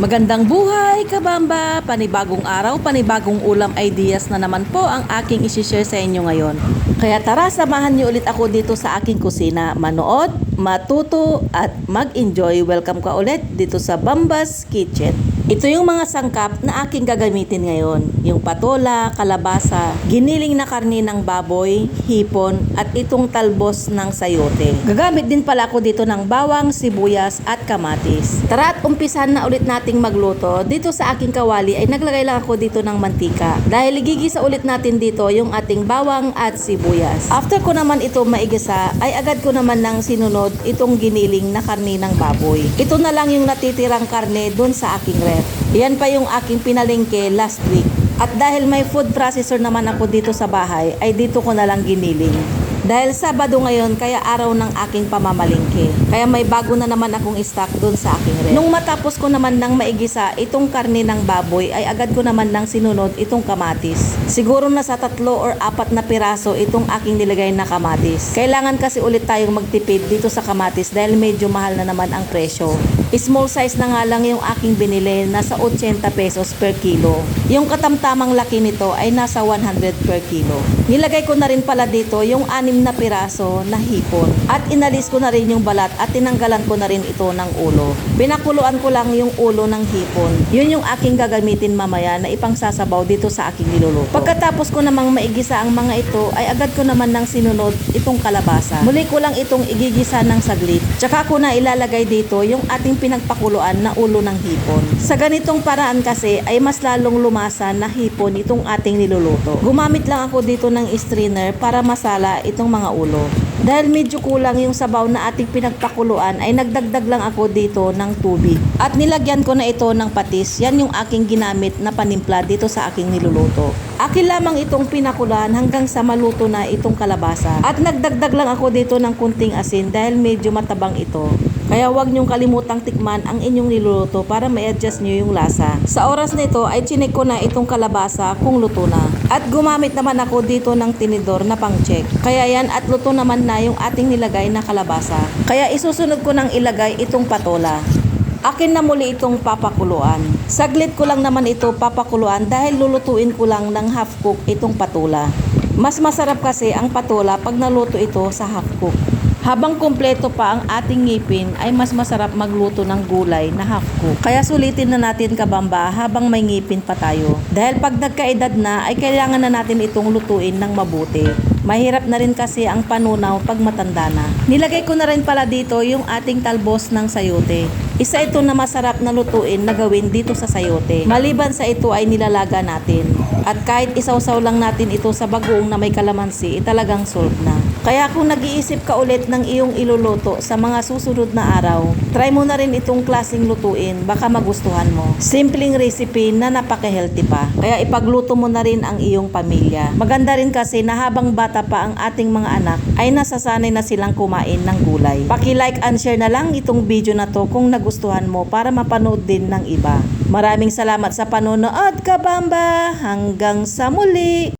Magandang buhay, kabamba! Panibagong araw, panibagong ulam ideas na naman po ang aking isishare sa inyo ngayon. Kaya tara, samahan niyo ulit ako dito sa aking kusina. Manood, matuto, at mag-enjoy. Welcome ka ulit dito sa Bambas Kitchen. Ito yung mga sangkap na aking gagamitin ngayon. Yung patola, kalabasa, giniling na karni ng baboy, hipon, at itong talbos ng sayote. Gagamit din pala ako dito ng bawang, sibuyas, at kamatis. Tara at umpisan na ulit nating magluto. Dito sa aking kawali ay naglagay lang ako dito ng mantika. Dahil igigisa ulit natin dito yung ating bawang at sibuyas. After ko naman ito maigisa, ay agad ko naman nang sinunod itong giniling na karni ng baboy. Ito na lang yung natitirang karne dun sa aking ref. Yan pa yung aking pinalengke last week. At dahil may food processor naman ako dito sa bahay, ay dito ko na lang giniling. Dahil Sabado ngayon, kaya araw ng aking pamamalingke. Kaya may bago na naman akong stock doon sa aking ref. Nung matapos ko naman ng maigisa itong karne ng baboy, ay agad ko naman ng sinunod itong kamatis. Siguro na sa tatlo or apat na piraso itong aking nilagay na kamatis. Kailangan kasi ulit tayong magtipid dito sa kamatis dahil medyo mahal na naman ang presyo. Small size na nga lang yung aking binili, nasa 80 pesos per kilo. Yung katamtamang laki nito ay nasa 100 per kilo. Nilagay ko na rin pala dito yung anim na piraso na hipon. At inalis ko na rin yung balat at tinanggalan ko na rin ito ng ulo. Pinakuluan ko lang yung ulo ng hipon. Yun yung aking gagamitin mamaya na ipangsasabaw dito sa aking niluluto. Pagkatapos ko namang maigisa ang mga ito ay agad ko naman ng sinunod itong kalabasa. Muli ko lang itong igigisa ng saglit. Tsaka ko na ilalagay dito yung ating pinagpakuluan na ulo ng hipon. Sa ganitong paraan kasi ay mas lalong lumasa na hipon itong ating niluluto. Gumamit lang ako dito ng strainer para masala itong mga ulo. Dahil medyo kulang yung sabaw na ating pinagpakuluan ay nagdagdag lang ako dito ng tubig. At nilagyan ko na ito ng patis. Yan yung aking ginamit na panimpla dito sa aking niluluto. Akin lamang itong pinakulan hanggang sa maluto na itong kalabasa. At nagdagdag lang ako dito ng kunting asin dahil medyo matabang ito. Kaya huwag niyong kalimutang tikman ang inyong niluluto para ma-adjust niyo yung lasa. Sa oras nito ay chinek ko na itong kalabasa kung luto na. At gumamit naman ako dito ng tinidor na pang-check. Kaya yan at luto naman na yung ating nilagay na kalabasa. Kaya isusunod ko nang ilagay itong patola. Akin na muli itong papakuluan. Saglit ko lang naman ito papakuluan dahil lulutuin ko lang ng half cook itong patula. Mas masarap kasi ang patula pag naluto ito sa half cook. Habang kumpleto pa ang ating ngipin ay mas masarap magluto ng gulay na half cook. Kaya sulitin na natin kabamba habang may ngipin pa tayo. Dahil pag nagkaedad na ay kailangan na natin itong lutuin ng mabuti. Mahirap na rin kasi ang panunaw pag matanda na. Nilagay ko na rin pala dito yung ating talbos ng sayote. Isa ito na masarap na lutuin na gawin dito sa sayote. Maliban sa ito ay nilalaga natin. At kahit isawsaw lang natin ito sa bagoong na may kalamansi, talagang solve na. Kaya kung nag-iisip ka ulit ng iyong iluluto sa mga susunod na araw, try mo na rin itong klaseng lutuin, baka magustuhan mo. Simpleng recipe na napaka-healthy pa. Kaya ipagluto mo na rin ang iyong pamilya. Maganda rin kasi na habang bata pa ang ating mga anak, ay nasasanay na silang kumain ng gulay. Paki-like and share na lang itong video na to kung nagustuhan mo para mapanood din ng iba. Maraming salamat sa panonood, kabamba! Hanggang sa muli!